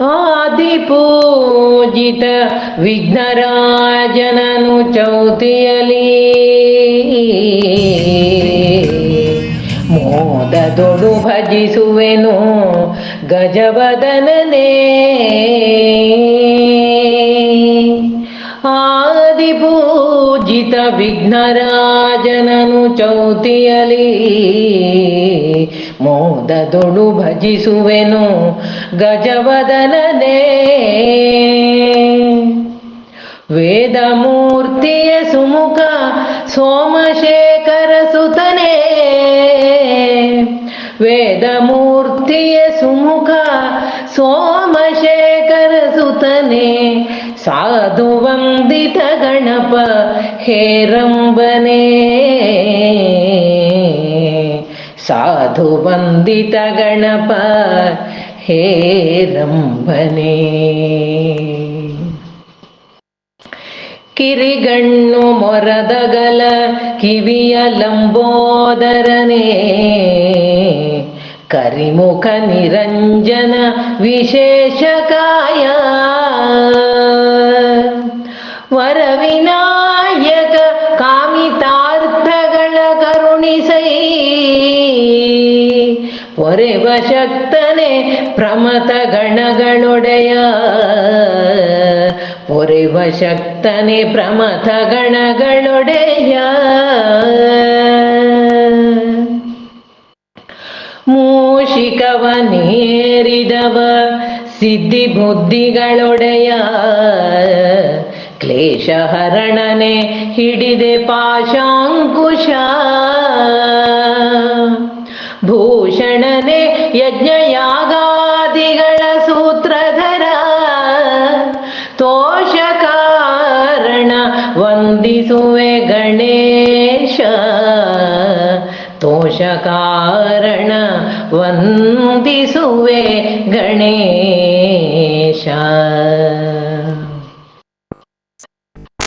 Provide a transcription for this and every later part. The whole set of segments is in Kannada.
ಆದಿಪೂಜಿತ ವಿಘ್ನರಾಜನನು ಚೌತಿಯಲಿ. ಮೋದದೊಡು ಭಜಿಸುವೆನು ಗಜವದನನೇ. ಆದಿಪೂಜಿತ ವಿಘ್ನರಾಜನನು ಚೌತಿಯಲಿ. ಮೋದದೊಡು ಭಜಿಸುವೆನು ಗಜವದನನೇ. ವೇದಮೂರ್ತಿಯ ಸುಮುಖ ಸೋಮಶೇಖರ ಸುತನೇ. ವೇದಮೂರ್ತಿಯ ಸುಮುಖ ಸೋಮಶೇಖರ ಸುತನೇ. ಸಾಧು ವಂದಿತ ಗಣಪ ಹೇರಂಬನೇ ಸಾಧು ವಂದಿತ ಗಣಪ ಹೇ ರಂಭನೆ. ಕಿರಿಗಣ್ಣು ಮೊರದಗಲ ಕಿವಿಯ ಲಂಬೋದರನೇ. ಕರಿಮುಖ ನಿರಂಜನ ವಿಶೇಷ ಕಾಯ. ಒರೆವ ಶಕ್ತನೆ ಪ್ರಮತ ಗಣಗಳೊಡೆಯ ಒರೆವ ಶಕ್ತನೆ ಪ್ರಮತ ಗಣಗಳೊಡೆಯ ಮೂಷಿಕವನೇರಿದವ ಸಿದ್ಧಿ ಬುದ್ಧಿಗಳೊಡೆಯ. ಕ್ಲೇಶಹರಣನೆ ಹಿಡಿದೆ ಪಾಶಾಂಕುಶ. ಭೂಷಣನೆ ಯಜ್ಞಯಾಗಾದಿಗಳ ಸೂತ್ರಧರ. ತೋಷ ಕಾರಣ ವಂದಿಸುವೆ ಗಣೇಶ. ತೋಷ ಕಾರಣ ವಂದಿಸುವೆ ಗಣೇಶ.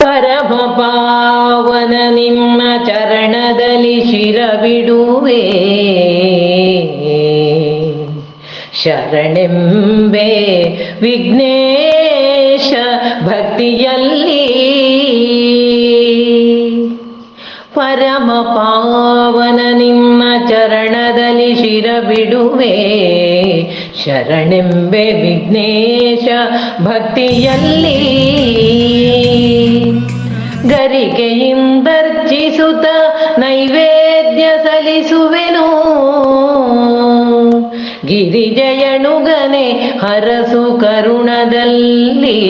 ಪರಮ ಪಾವನ ನಿಮ್ಮ ಚರಣದಲ್ಲಿ ಶಿರವಿಡುವೆ. ಶರಣೆಂಬೆ ವಿಘ್ನೇಶ ಭಕ್ತಿಯಲ್ಲಿ. ಪರಮ ಪಾವನ ನಿಮ್ಮ ಚರಣದಲ್ಲಿ ಶಿರಬಿಡುವೆ. ಶರಣೆಂಬೆ ವಿಘ್ನೇಶ ಭಕ್ತಿಯಲ್ಲಿ. ಗರಿಗೆಯಿಂದರ್ಜಿಸುತ್ತ ನೈವೇದ್ಯ ಸಲ್ಲಿಸುವೆನು. ಗಿರಿಜಯನುಗನೆ ಹರಸು ಕರುಣದಲ್ಲಿ.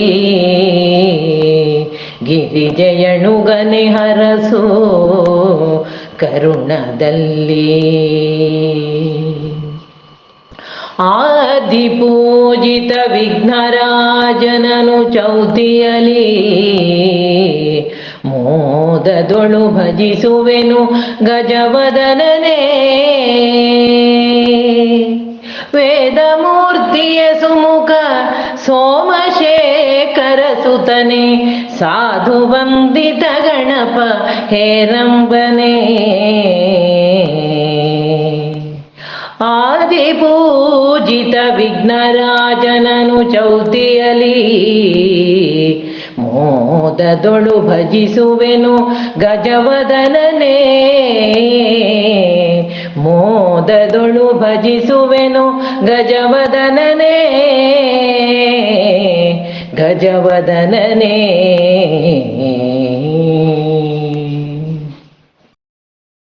ಗಿರಿಜಯಣುಗನೆ ಹರಸು ಕರುಣದಲ್ಲಿ. ಆದಿಪೂಜಿತ ವಿಘ್ನರಾಜನನು ಚೌತಿಯಲಿ. ಮೋದದೊಳು ಭಜಿಸುವೆನು ಗಜವದನನೇ. ವೇದಮೂರ್ತಿಯ ಸುಮುಖ ಸೋಮಶೇಖರ ಸುತನೆ ಸಾಧು ವಂದಿತ ಗಣಪ ಹೇರಂಬನೆ ಆದಿಪೂಜಿತ ವಿಘ್ನರಾಜನನು ಚೌತಿಯಲಿ ಮೋದದೊಳು ಭಜಿಸುವೆನು ಗಜವದನನೇ. ಮೋದದೊಳು ಭಜಿಸುವೆನು ಗಜವದನನೇ. ಗಜವದನನೇ.